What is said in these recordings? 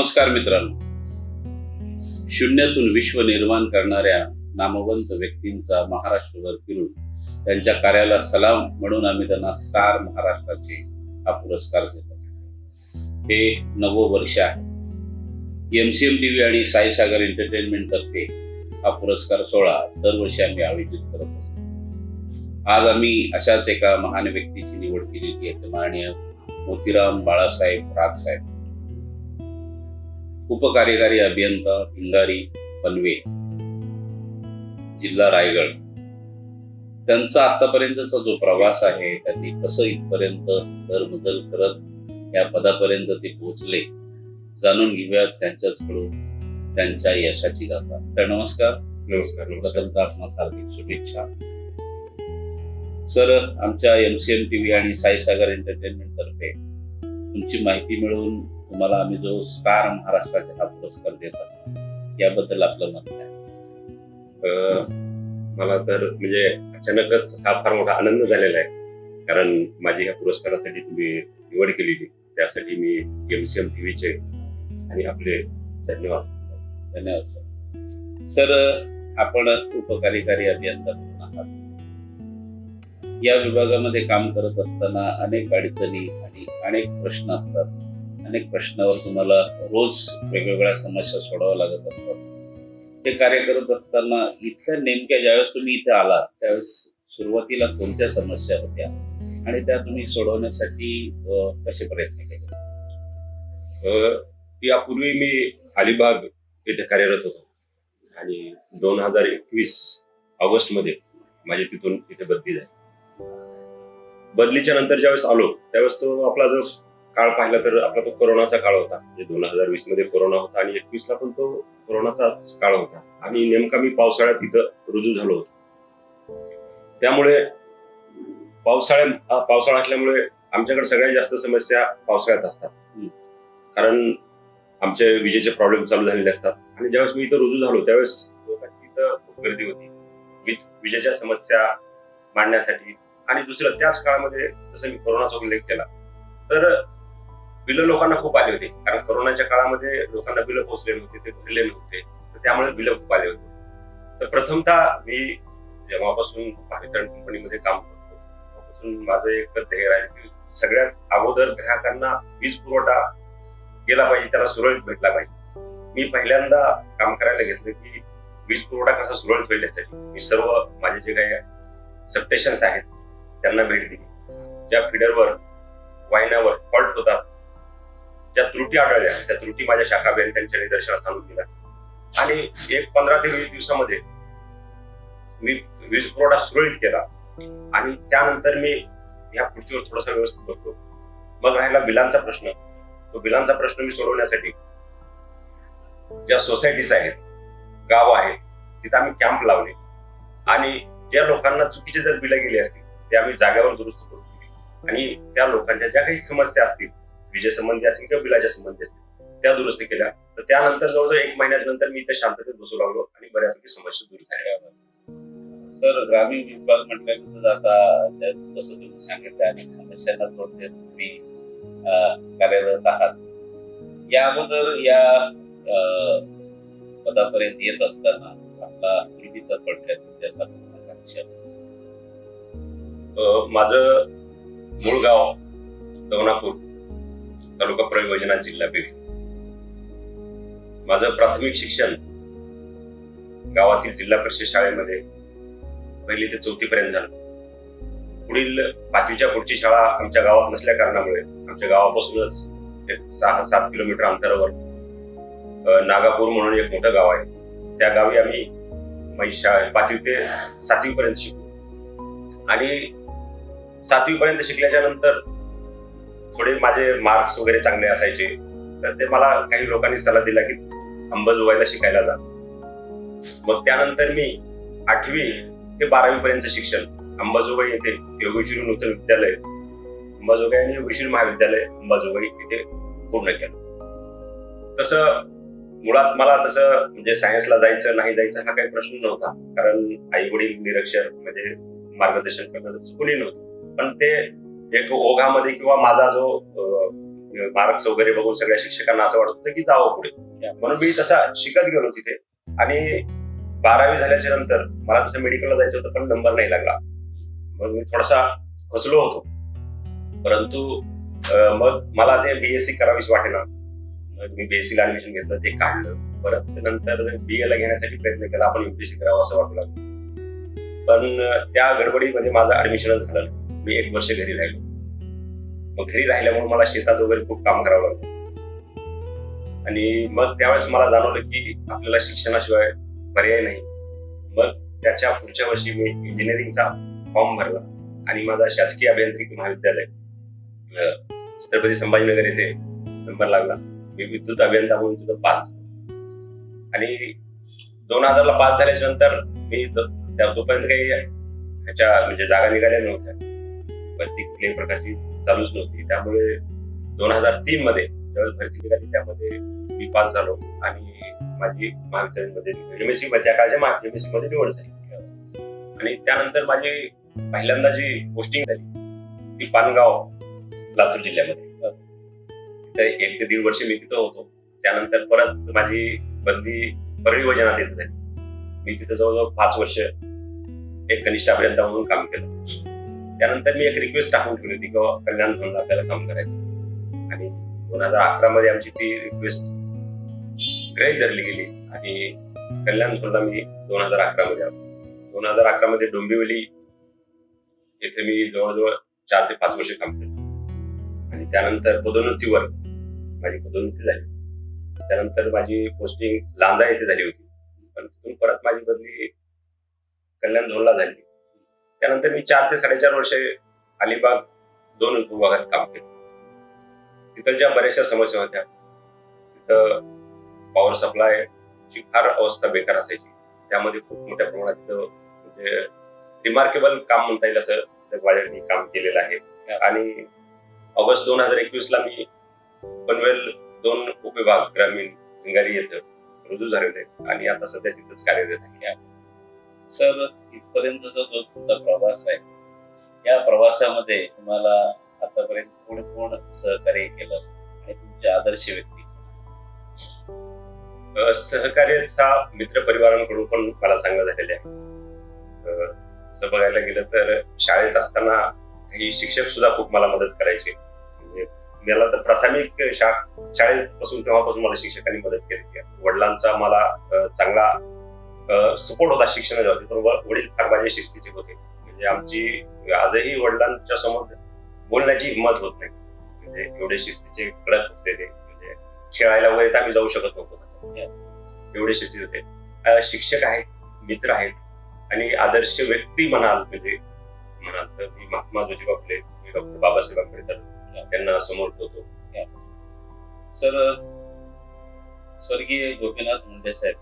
नमस्कार मित्रांनो. शून्यातून विश्व निर्माण करणाऱ्या नामवंत व्यक्तींचा महाराष्ट्रभर फिरून त्यांच्या कार्याला सलाम म्हणून आम्ही त्यांना स्टार महाराष्ट्राचे हा पुरस्कार देतो हे नववं वर्ष आहे. एमसीएम टीव्ही आणि साईसागर एंटरटेनमेंट तर्फे हा पुरस्कार सोहळा दरवर्षी आम्ही आयोजित करत असतो. आज आम्ही अशाच एका महान व्यक्तीची निवड केलेली आहे. माननीय मोतीराम बाळासाहेब राग साहेब उपकार्यकारी अभियंता भिंगारी पनवे जिल्हा रायगड. त्यांचा आतापर्यंतचा जो प्रवास आहे त्यांनी कसं इथपर्यंत दरबदल करत या पदापर्यंत ते पोहोचले जाणून घेऊयात त्यांच्याचकडून त्यांच्या यशाची गाथा. तर नमस्कार. नमस्कार नमस्कार. प्रथमतः आपणास हार्दिक शुभेच्छा. सर आमच्या एमसीएम टीव्ही आणि साईसागर एंटरटेनमेंट तर्फे तुमची माहिती मिळवून तुम्हाला आम्ही जो स्टार महाराष्ट्राचा हा पुरस्कार देतात याबद्दल आपलं मत आहे अं, मला तर म्हणजे अचानकच हा फार मोठा आनंद झालेला आहे. कारण माझी ह्या पुरस्कारासाठी तुम्ही निवड केलेली त्यासाठी मी एमसीएम टीव्हीचे आणि आपले धन्यवाद. धन्यवाद सर सर आपण उपकार्यकारी अभियंता म्हणून आहात. या विभागामध्ये काम करत असताना अनेक अडचणी आणि अनेक प्रश्न असतात. अनेक प्रश्नावर तुम्हाला रोज वेगवेगळ्या समस्या सोडाव्या लागत असतात. ते कार्य करत असताना इथल्या नेमक्या ज्यावेळेस तुम्ही इथे आलात त्यावेळेस सुरुवातीला कोणत्या समस्या होत्या? आणि त्या तुम्ही सोडवण्यासाठी कसे प्रयत्न केले? अं, यापूर्वी मी अलिबाग येथे कार्यरत होतो. आणि दोन हजार एकवीस ऑगस्टमध्ये माझी तिथून इथे बदली झाली. बदलीच्या नंतर ज्यावेळेस आलो त्यावेळेस तो आपला जो काळ पाहिला तर आपला तो कोरोनाचा काळ होता. म्हणजे दोन हजार वीसमध्ये कोरोना होता आणि एकवीस ला पण तो कोरोनाचाच काळ होता. आणि नेमका मी पावसाळ्यात इथं रुजू झालो होतो. त्यामुळे पावसाळ्या पावसाळा असल्यामुळे आमच्याकडे सगळ्यात जास्त समस्या पावसाळ्यात असतात. कारण आमचे विजेचे प्रॉब्लेम चालू झालेले असतात. आणि ज्यावेळेस मी इथं रुजू झालो त्यावेळेस लोकांची इथं खूप गर्दी होती. वीज विजेच्या समस्या मांडण्यासाठी. आणि दुसरं त्याच काळामध्ये जसं मी कोरोनाचा उल्लेख केला तर बिलं लोकांना खूप आले होते. कारण कोरोनाच्या काळामध्ये लोकांना बिलं पोहोचले नव्हते ते भरले नव्हते. तर त्यामुळे बिलं खूप आले होते. तर प्रथमतः मी जेव्हापासून महावितरण कंपनीमध्ये काम करतो तेव्हापासून माझं एक ध्येय आहे की सगळ्यात अगोदर ग्राहकांना वीज पुरवठा गेला पाहिजे त्याला सुरळीत भेटला पाहिजे. मी पहिल्यांदा काम करायला घेतलं की वीज पुरवठा कसा सुरळीत होईल यासाठी. मी सर्व माझे जे काही सबस्टेशन्स आहेत त्यांना भेट दिली. ज्या फिडरवर वाहिन्यावर फॉल्ट होतात ज्या त्रुटी आढळल्या त्या त्रुटी माझ्या शाखा त्यांच्या निदर्शनास आणून दिल्या. आणि एक पंधरा ते वीस दिवसामध्ये मी वीज पुरवठा सुरळीत केला. आणि त्यानंतर मी या खुर्चीवर थोडासा व्यवस्थित बघतो मग राहिला बिलांचा प्रश्न. तो बिलांचा प्रश्न मी सोडवण्यासाठी ज्या सोसायटीज आहेत गाव आहेत तिथं आम्ही कॅम्प लावले. आणि ज्या लोकांना चुकीचे जर बिलं गेली असतील ते आम्ही जागेवर दुरुस्त करून दिली. आणि त्या लोकांच्या ज्या काही समस्या असतील विजेसंबंधी असतील किंवा बिलाच्या संबंधी असतील त्या दुरुस्त केल्या. तर त्यानंतर जवळजवळ एक महिन्याच्या नंतर मी इथे शांततेत बसू लागलो आणि बऱ्यापैकी समस्या दूर झाल्या. सर ग्रामीण विभाग म्हटल्यानंतर आता जसं तुम्ही सांगितलं अनेक समस्यांना तोंड देत तुम्ही कार्यरत आहात. या अगोदर या पदापर्यंत येत असताना आपला पूर्वीचा थोडक्यात. अं, माझं मूळ गाव दवनापूर तालुका प्रयोजना जिल्हा पेठ माझं प्राथमिक शिक्षण गावातील जिल्हा परिषद शाळेमध्ये पहिली ते चौथी पर्यंत झालं. पुढील पाचवीच्या पुढची शाळा आमच्या गावात नसल्या कारणामुळे आमच्या गावापासूनच एक सहा सात किलोमीटर अंतरावर नागापूर म्हणून एक मोठं गाव आहे. त्या गावी आम्ही माझी शाळा पाचवी ते सातवी पर्यंत शिकलो. आणि सातवी पर्यंत शिकल्याच्या नंतर थोडे माझे मार्क्स वगैरे चांगले असायचे. तर ते मला काही लोकांनी सल्ला दिला की अंबाजोगाईला शिकायला जा. मग त्यानंतर मी आठवी ते बारावी पर्यंत शिक्षण अंबाजोगाई येथे योगेश्वरी नूतन विद्यालय अंबाजोगाई आणि योगेश्वरी महाविद्यालय अंबाजोगाई येथे पूर्ण केलं. तसं मुळात मला तसं म्हणजे सायन्सला जायचं नाही जायचं हा काही प्रश्न नव्हता. कारण आई वडील निरक्षर म्हणजे मार्गदर्शन करणार कोणी नव्हतं. पण ते एक ओघामध्ये किंवा माझा जो मार्क्स वगैरे बघून सगळ्या शिक्षकांना असं वाटत होतं की जावं पुढे. म्हणून मी तसा शिकत गेलो तिथे. आणि बारावी झाल्याच्यानंतर मला तसं मेडिकलला जायचं होतं पण नंबर नाही लागला. मग मी थोडासा खचलो होतो. परंतु मग मला ते बीएससी करावीच वाटेना. मग मी बीएससी ला ऍडमिशन घेतलं ते काढलं. परत नंतर बी ला घेण्यासाठी प्रयत्न केला आपण युपीएससी करावं असं वाटू लागलं. पण त्या गडबडीमध्ये म्हणजे माझं ऍडमिशन झालं. नाही. मी एक वर्ष घरी राहिलो. मग घरी राहिल्यामुळे मला शेतात वगैरे खूप काम करावं लागलं. आणि मग त्यावेळेस मला जाणवलं की आपल्याला शिक्षणाशिवाय पर्याय नाही. मग त्याच्या पुढच्या वर्षी मी इंजिनिअरिंगचा फॉर्म भरला आणि माझा शासकीय अभियांत्रिकी महाविद्यालय छत्रपती संभाजीनगर येथे नंबर लागला. मी विद्युत अभियंता म्हणून तिथं पास आणि दोन हजारला पास झाल्याच्यानंतर मी त्या- तोपर्यंत काही ह्याच्या म्हणजे जागा निघाल्या नव्हत्या. भरती कुठल्याही प्रकारची चालूच नव्हती. त्यामुळे दोन हजार तीन मध्ये ज्यावेळेस भरती निघाली त्यामध्ये मी पास झालो आणि माझी महाविद्यालयामध्ये एमएससी त्या काळच्या एमएससी मध्ये निवड झाली. आणि त्यानंतर माझी पहिल्यांदा जी पोस्टिंग झाली ती पानगाव लातूर जिल्ह्यामध्ये. तर एक ते दीड वर्ष मी तिथं होतो. त्यानंतर परत माझी बदली परळी वजना देत झाली. मी तिथं जवळजवळ पाच वर्ष एक कनिष्ठ म्हणून काम केलं. त्यानंतर मी एक रिक्वेस्ट टाकून ठेवली होती किंवा कल्याण झोनला आपल्याला काम करायचं आणि दोन हजार अकरा मध्ये आमची ती रिक्वेस्ट ग्रहित धरली गेली. आणि कल्याण झोनला मी दोन हजार अकरा मध्ये आलो. दोन हजार अकरा मध्ये डोंबिवली येथे मी जवळजवळ चार ते पाच वर्ष काम केलं. आणि त्यानंतर पदोन्नतीवर माझी पदोन्नती झाली. त्यानंतर माझी पोस्टिंग लांजा येथे झाली होती. पण तिथून परत माझी बदली कल्याण झोनला झाली. त्यानंतर मी चार ते साडेचार वर्षे अलिबाग दोन विभागात काम केलं. तिथं ज्या बऱ्याचशा समस्या होत्या तिथं पॉवर सप्लाय ची फार अवस्था बेकार असायची. त्यामध्ये खूप मोठ्या प्रमाणात म्हणजे रिमार्केबल काम म्हणता येईल असं वाड्यांनी काम केलेलं आहे. आणि ऑगस्ट दोन हजार एकवीस ला मी पनवेल दोन उपविभाग ग्रामीण भिंगारी येथे रुजू झालेले आणि आता सध्या तिथंच कार्यरत आहे. सर इथपर्यंतचा जो तुमचा प्रवास आहे या प्रवासामध्ये तुम्हाला आतापर्यंत कोण कोण सहकार्य केलं आणि तुमचे आदर्श व्यक्ती सहकार्याचा मित्र परिवारांकडून पण मला चांगलं झालेलं आहे. असं तसं बघायला गेलं तर शाळेत असताना काही शिक्षक सुद्धा खूप मला मदत करायचे. म्हणजे मला तर प्राथमिक शा शाळेपासून तेव्हापासून मला शिक्षकांनी मदत केली. आहे. वडिलांचा मला चांगला सपोर्ट होता शिक्षणाच्या बाबतीत. वडील फार माझे शिस्तीचे होते. म्हणजे आमची आजही वडिलांच्या समोर बोलण्याची हिंमत होत नाही. म्हणजे एवढे शिस्तीचे कडक होते ते. म्हणजे खेळायला वगैरे तर आम्ही जाऊ शकत नव्हतो. म्हणजे एवढे शिस्तीत होते. शिक्षक आहेत मित्र आहेत आणि आदर्श व्यक्ती म्हणाल म्हणजे म्हणाल तर मी महात्मा ज्योतिबा फुले डॉक्टर बाबासाहेब आंबेडकर त्यांना समोर ठेवतो. सर स्वर्गीय गोपीनाथ मुंडे साहेब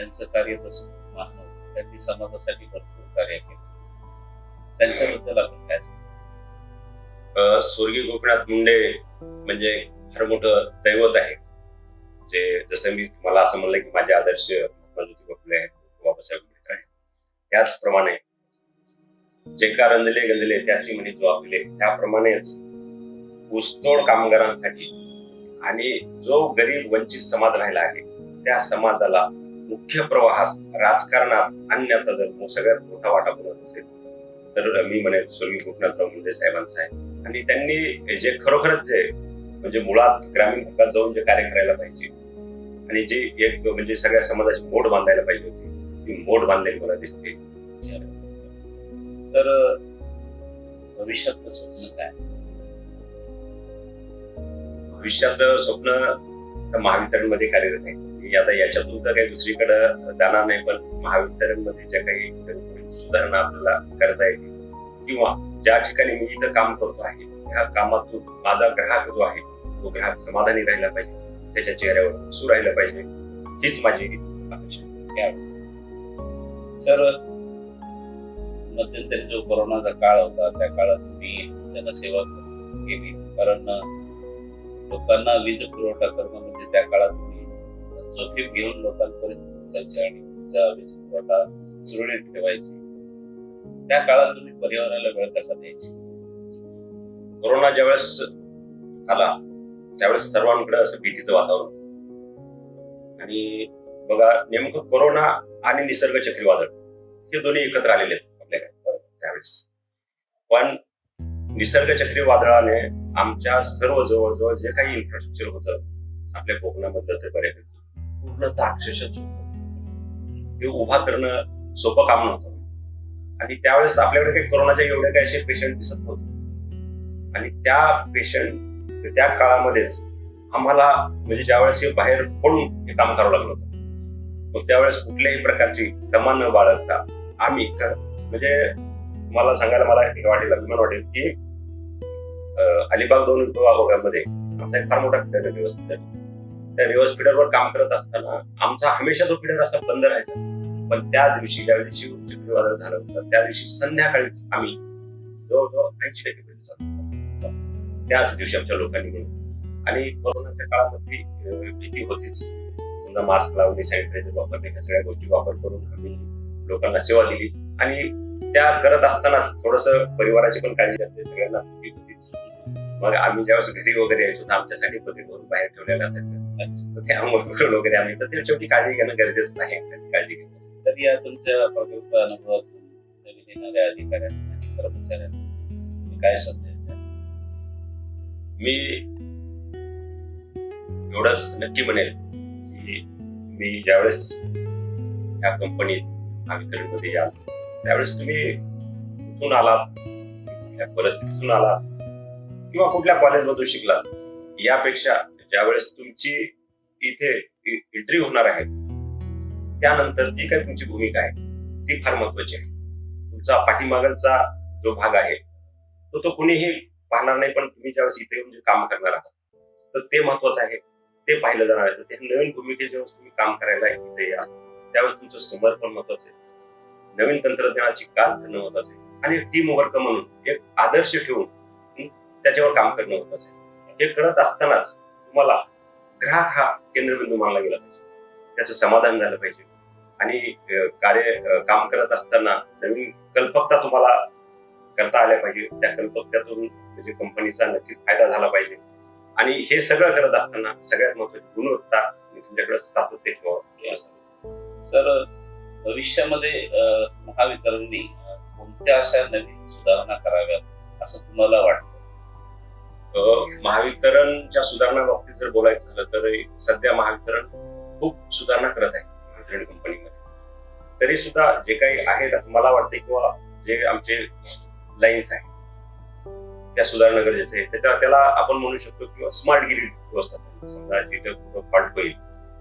यांचं कार्य तसं खूप त्यांनी समाजासाठी भरपूर कार्य केलं. त्यांच्याबद्दल आपण काय स्वर्गीय गोपीनाथ मुंडे म्हणजे फार मोठं दैवत आहे. जे जसं मी मला असं म्हणलं की माझे आदर्श महात्मा फुले आहेत बाबासाहेब आंबेडकर आहेत. त्याचप्रमाणे जे का रंजले गंजले त्यासी म्हणे जो आपले त्याप्रमाणेच ऊसतोड कामगारांसाठी आणि जो गरीब वंचित समाज राहिला आहे त्या समाजाला मुख्य प्रवाहात राजकारणात आणण्याचा जर सगळ्यात मोठा वाटा बनत असेल तर मी म्हणेन स्वर्गीय गोपीनाथराव मुंडे साहेबांचा आहे. आणि त्यांनी जे खरोखरच जे म्हणजे मुळात ग्रामीण भागात जाऊन जे कार्य करायला पाहिजे आणि जे एक म्हणजे सगळ्या समाजाची मोड बांधायला पाहिजे होती ती मोड बांधलेली मला दिसते. तर भविष्यातलं स्वप्न काय? भविष्यात स्वप्न तर महावितरणमध्ये कार्यरत आहे. मी आता याच्यातून तर काही दुसरीकडं जाणार नाही पण महाविद्यालयांमध्ये ज्या काही सुधारणा आपल्याला करता येतील किंवा ज्या ठिकाणी मी इथं काम करतो आहे ह्या कामातून माझा ग्राहक जो आहे तो ग्राहक समाधानी राहिला पाहिजे त्याच्या चेहऱ्यावर हसू राहिला पाहिजे हीच माझी अपेक्षा सर मध्यंतरी जो कोरोनाचा काळ होता त्या काळात तुम्ही जनसेवा केली. कारण लोकांना वीज पुरवठा करणं म्हणजे त्या काळात तुम्ही जोखीम घेऊन लोकांपर्यंत पोहोचायचे आणि तुमचा वीज पुरवठा सुरळीत ठेवायची. त्या काळात तुम्ही पर्यावरणाला वेळ कसा द्यायची? कोरोना ज्यावेळेस आला त्यावेळेस सर्वांकडे असं भीतीचं वातावरण आणि बघा नेमकं कोरोना आणि निसर्ग चक्रीवादळ हे दोन्ही एकत्र आलेले आहेत आपल्याकडे त्यावेळेस. पण निसर्ग चक्रीवादळाने आमच्या सर्व जवळजवळ जे काही इन्फ्रास्ट्रक्चर होतं आपल्या कोकणामधलं ते बऱ्यापैकी पूर्णतः अक्षरशः सोपं ते उभा करणं सोपं काम नव्हतं. आणि त्यावेळेस आपल्याकडे काही कोरोनाच्या एवढे काही असे पेशंट दिसत नव्हते. आणि त्या पेशंट त्या काळामध्येच आम्हाला म्हणजे ज्यावेळेस हे बाहेर पडून हे काम करावं लागलं होतं मग त्यावेळेस कुठल्याही प्रकारची दमा न बाळगता आम्ही म्हणजे मला सांगायला मला हे वाटेल अभिमान वाटेल की अलिबाग दोन विभागामध्ये आमचा एक फार मोठा व्यवस्थित त्या रिव्हर्स फिडरवर काम करत असताना आमचा हमेशा तो फिडर असा बंद राहायचा. पण त्या दिवशी ज्या दिवशी चक्रीवादळ झालं होतं त्या दिवशी संध्याकाळीच आम्ही जवळजवळ ऐंशी टक्के त्याच दिवशी आमच्या लोकांनी मिळून. आणि कोरोनाच्या काळामध्ये भीती होतीच. समजा मास्क लावणे सॅनिटायझर वापरणे ह्या सगळ्या गोष्टी वापर करून आम्ही लोकांना सेवा दिली. आणि त्या करत असतानाच थोडस परिवाराची पण काळजी घेतली. सगळ्यांना होतीच. मग आम्ही ज्यावेळेस घरी वगैरे यायचो तर आमच्यासाठी पती भरून बाहेर ठेवलेलं असायचं. तर त्यामुळे वगैरे आम्ही तर ते शेवटी काळजी घेणं गरजेचं आहे. त्याची काळजी घेणं. तर या तुमच्या प्रगल्भ अनुभवातून नवीन येणाऱ्या अधिकाऱ्यांना आणि कर्मचाऱ्यांना काय संदेश? मी एवढंच नक्की म्हणेल की मी ज्यावेळेस ह्या कंपनीत मध्ये याल त्यावेळेस तुम्ही कुठून आलात? कुठल्या परिस्थितीतून आलात? किंवा कुठल्या कॉलेजमधून शिकला यापेक्षा ज्यावेळेस तुमची इथे एंट्री होणार आहे त्यानंतर जी काही तुमची भूमिका आहे? ती फार महत्वाची आहे. तुमचा पाठीमागचा जो भाग आहे तो तो कुणीही पाहणार नाही पण तुम्ही ज्यावेळेस इथे येऊन जे काम करणार आहात तर ते महत्वाचं आहे. ते पाहिलं जाणार आहे. तर त्या नवीन भूमिकेत ज्यावेळेस तुम्ही काम करायला इथे या त्यावेळेस तुमचं समर्पण महत्वाचं आहे. नवीन तंत्रज्ञानाची कास महत्वाचं आहे. आणि टीम वर्क म्हणून एक आदर्श ठेवून त्याच्यावर काम करणं महत्वाचं आहे. हे करत असतानाच तुम्हाला ग्राहक हा केंद्रबिंदू मानला गेला पाहिजे. त्याचं समाधान झालं पाहिजे. आणि कार्य काम करत असताना नवीन कल्पकता तुम्हाला करता आल्या पाहिजे. त्या कल्पकत्यातून म्हणजे कंपनीचा नक्कीच फायदा झाला पाहिजे. आणि हे सगळं करत असताना सगळ्यात महत्वाची गुणवत्ता मी तुमच्याकडे सातत्य ठेवावं सर भविष्यामध्ये अं, महावितरणनी कोणत्या अशा नवीन सुधारणा कराव्यात असं तुम्हाला वाटतं? महावितरणच्या सुधारणा बाबतीत जर बोलायचं झालं तर सध्या महावितरण खूप सुधारणा करत आहे महावितरण कंपनीमध्ये तरी सुद्धा जे काही आहेत असं मला वाटतं किंवा जे आमचे लाईन्स आहेत त्या सुधारणं गरजेचं आहे त्याच्या त्याला आपण म्हणू शकतो किंवा स्मार्ट गिरी व्यवस्था समजा जिथे फॉल्ट होईल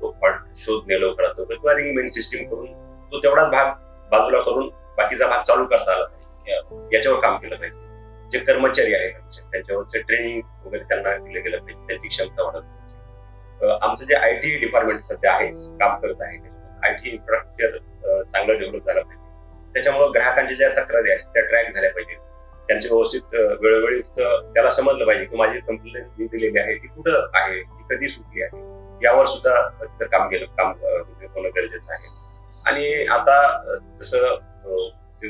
तो फॉल्ट शोधणे लवकरात लवकर किंवा रिंग मेन सिस्टीम करून तो तेवढाच भाग बाजूला करून बाकीचा भाग चालू करता आला पाहिजे. याच्यावर काम केलं पाहिजे. जे कर्मचारी आहेत आमचे त्यांच्यावरचे ट्रेनिंग वगैरे त्यांना दिलं गेलं पाहिजे त्यांची क्षमता वाढत आमचं जे आय टी डिपार्टमेंट सध्या आहे काम करत आहे आय टी इन्फ्रास्ट्रक्चर चांगलं डेव्हलप झालं पाहिजे. त्याच्यामुळे ग्राहकांच्या ज्या तक्रारी आहेत त्या ट्रॅक झाल्या पाहिजेत. त्यांचे व्यवस्थित वेळोवेळी त्याला समजलं पाहिजे की माझी कंप्लेंट जी दिलेली आहे ती कुठं आहे ती कधी सुटली आहे? यावर सुद्धा तिथं काम केलं काम म्हणजे होणं गरजेचं आहे. आणि आता जसं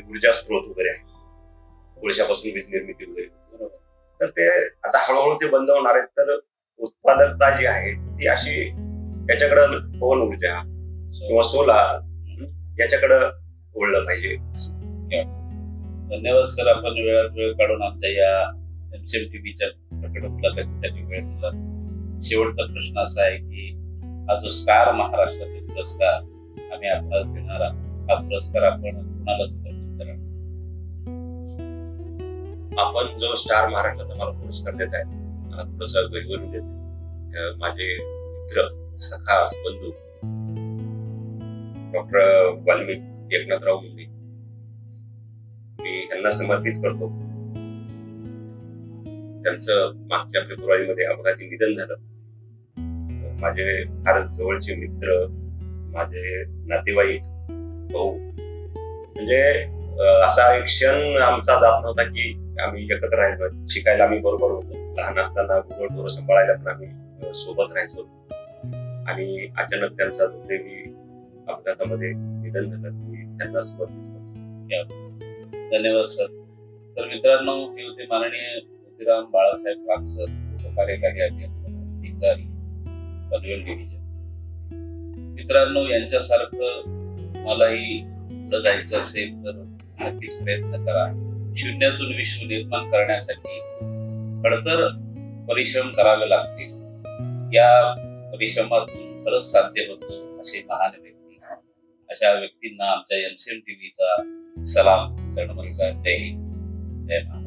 ऊर्जा स्रोत वगैरे आहे कोळशापासून वीज निर्मिती वगैरे बरोबर. तर ते आता हळूहळू ते बंद होणार आहेत तर उत्पादकता जी आहे ती अशी याच्याकडं पवन ऊर्जा किंवा सोलार याच्याकडं ओढलं पाहिजे. धन्यवाद सर. आपण वेळात वेळ काढून आमच्या या एमसीएमटीव्हीच्या प्रकट मुलाखतीसाठी वेळ दिला. शेवटचा प्रश्न असा आहे की हा जो स्कार महाराष्ट्रातील पुरस्कार आम्ही आपल्याला देणार आहोत हा पुरस्कार आपण कुणाला आपण जो स्टार महाराष्ट्राचा मला पुरस्कार देत आहे मला थोडस वेगवेगळं देत माझे मित्र सखा बंधू डॉक्टर वाल्मिक एकनाथराव मुंडे. मी ह्यांना समर्पित करतो. त्यांचं मागच्या फेब्रुवारीमध्ये अपघाती निधन झालं. माझे फार जवळचे मित्र माझे नातेवाईक भाऊ. म्हणजे असा एक क्षण आमचा जात नव्हता की आम्ही एकत्र राहिलो. शिकायला आम्ही बरोबर होतो. लहान असताना गुरढोरं सांभाळायला पण आम्ही सोबत राहायचो. आणि अचानक त्यांचा दुर्दैवी अपघातामध्ये निधन झालं त्यांना समर्पित धन्यवाद सर. तर मित्रांनो हे होते माननीय मोतीराम बाळासाहेब काकसर सर कार्यकारी अधिकारी पनवेल डिव्हिजन मित्रांनो यांच्यासारखं मलाही पुढे जायचं असेल तर नक्कीच प्रयत्न करा. शून्यातून विश्व निर्माण करण्यासाठी खडतर परिश्रम करावे लागतील या परिश्रमातून खरंच साध्य होतं असे महान व्यक्ती. अशा व्यक्तींना आमच्या एमसीएम टीव्हीचा सलाम नमस्कार जय हिंद. जय महाराज